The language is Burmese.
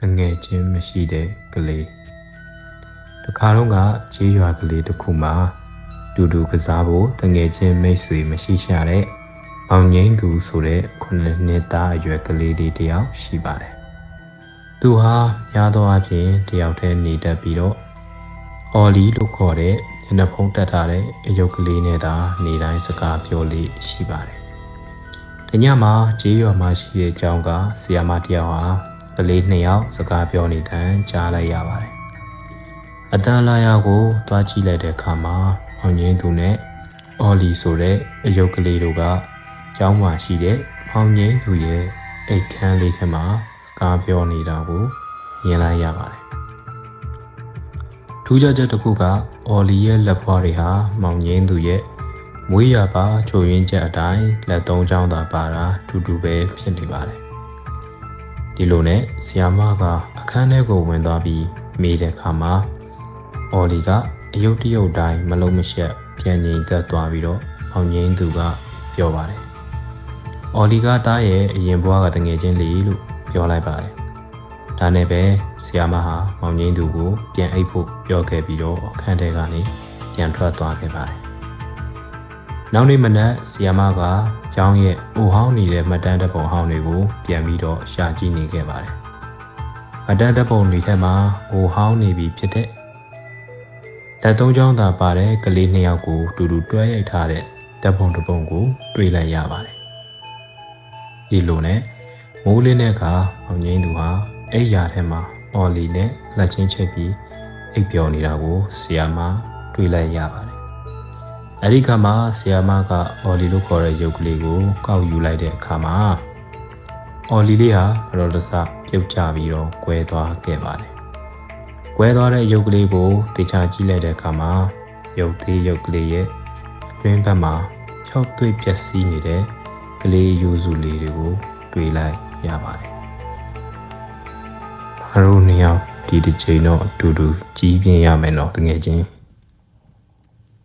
တငယ်ချင်းမရှိတဲ့ကလေးတခါတော့ကခြေရွာကလေးတစ်ခုမှာတူတူကစားဖို့တငယ်ချင်းမိတ်ဆွေမရှိရှာတဲ့မောင်ငိမ့်သူဆိုတဲ့ခုနှစ်နှစ်သားအရွယ်ကလေးလေးတစ်ယောက်ရှိပါတယ်သူဟာများသောအားဖြင့်တယောက်တည်းနေတတ်ပြီးတော့အော်လီလို့ခေါ်တဲ့ညနေဖုံးတက်ထားတဲ့အယုတ်ကလေးနဲ့သာနေတိုင်းစကားပြောလေးရှိပါတယ်။တညမှာဂျေးရွာမှာရှိတဲ့အကြောင်းကဆီယာမတယောက်ဟာ ကလေးနှစ်ယောက်စကားပြောနေတဲ့အကြားလိုက်ရပါတယ်။အတန်လာယာကိုတွားကြည့်လိုက်တဲ့အခါမှာအောင်ငင်းသူနဲ့အော်လီဆိုတဲ့အယုတ်ကလေးတို့ကကျောင်းမှာရှိတဲ့မောင်ငင်းသူရဲ့အိတ်ခမ်းလေးထဲမှာစကားပြောနေတာကိုမြင်လိုက်ရပါတယ်။ထူးခြားချက်တစ်ခုကအော်လီရဲ့လက်ဖွားတွေဟာမောင်ငင်းသူရဲ့မွေးရပါချိုရင်းချက်အတိုင်းလက်သုံးချောင်းသာပါတာတူတူပဲဖြစ်နေပါတယ် ဒီလိုနဲ့ဆီယာမကအခန်းထဲကိုဝင်သွားပြီးမေးတဲ့အခါမှာအော်လီကအယုတ်တယုတ်တိုင်းမလုံးမရှက်ပြန်ငိမ်သက်သွားပြီးတော့မောင်ငင်းသူကပြောပါတယ်အော်လီကတားရဲ့အရင်ဘွားကတငယ်ချင်းလေးလို့ပြောလိုက်ပါတယ်ဒါနဲ့ပဲဆီယာမဟာမောင်ငင်းသူကိုပြန်အိပ်ဖို့ပြောခဲ့ပြီးတော့အခန်းထဲကနေပြန်ထွက်သွားခဲ့ပါတယ်။ နောက်နေ့မနက်ဆီယာမကကျောင်းရဲ့အိုဟောင်းနေတဲ့မှတ်တမ်းတစ်ပုံဟောင်းတွေကိုပြန်ပြီးတော့ရှာကြည့်နေခဲ့ပါတယ်။မှတ်တမ်းတစ်ပုံတွေထဲမှာအိုဟောင်းနေပြီဖြစ်တဲ့လက်သုံးချောင်းသာပါတဲ့ကလေးနှစ်ယောက်ကိုတူတူတွဲရိုက်ထားတဲ့တပ်ပုံတစ်ပုံကိုတွေ့လိုက်ရပါတယ်။ဒီလိုနဲ့မိုးလင်းတဲ့အခါမောင်ငင်းသူဟာအိပ်ရာထဲမှာအော်လီနဲ့လက်ချင်းချိတ်ပြီးအိပ်ပျော်နေတာကိုဆီယာမတွေ့လိုက်ရပါတယ်။ အဲဒီခါမှာဆီယာမကအော်လီလို့ခေါ်တဲ့ရုပ်ကလေးကိုကောက်ယူလိုက်တဲ့အခါမှာအော်လီလေးဟာဘရော်တဆပြုတ်ကျပြီးတော့ကွဲသွားခဲ့ပါတယ်။ကွဲသွားတဲ့ရုပ်ကလေးကိုတေချာကြည့်လိုက်တဲ့အခါမှာရုပ်သေးရုပ်ကလေးရဲ့အတွင်းဘက်မှာ၆သွေးပျက်စီးနေတဲ့ကလေးယူစုလေးတွေကိုတွေ့လိုက်ရပါတယ်။ငါတို့နှစ်ယောက်ဒီတစ်ချိန်တော့အတူတူကြီးပြင်းရမယ်နော်တကယ်ချင်း။